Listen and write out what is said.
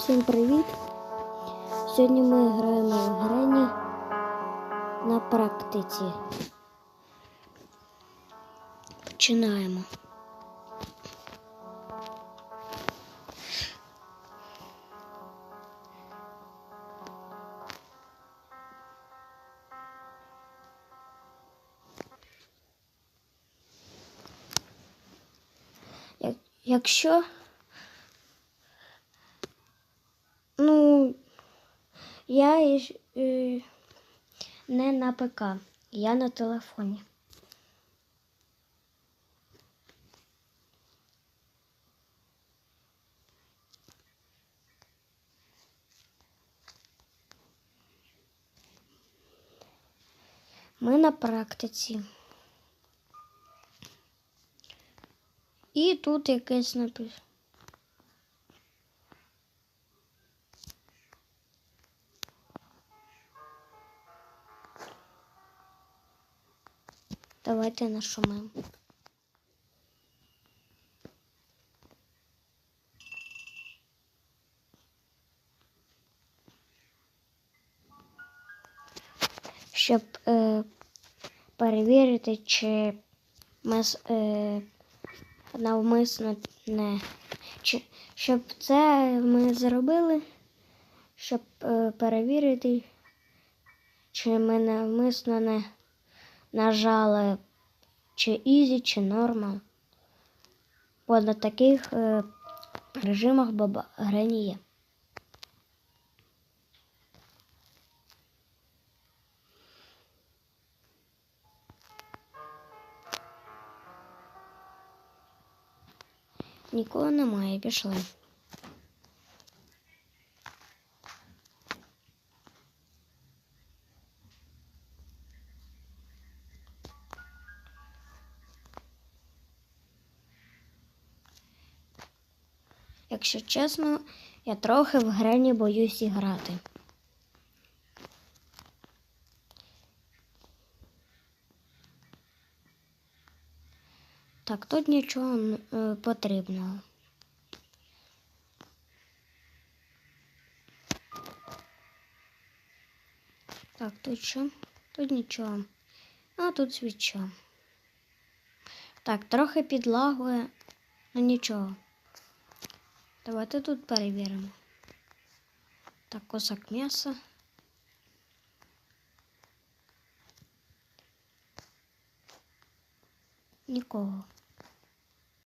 Всім привіт! Сьогодні ми граємо в Грені на практиці. Починаємо. Якщо я е, не на ПК, я на телефоні. Ми на практиці. І тут якесь напис. Давайте нашумим. Щоб е, перевірити, чи ми е, навмисно не. Чи, щоб це ми зробили, щоб е, перевірити, чи ми навмисно не нажали чи Easy, чи Normal. Бо на таких е, режимах баба грані є. Нікого немає, пішли. Якщо чесно, я трохи в грені боюсь грати. Так, тут нічого е, потрібного. Так, тут що? Тут нічого. А тут свіча. Так, трохи підлагує, але нічого. Давайте тут перевіримо. Так, косак м'яса. Нікого.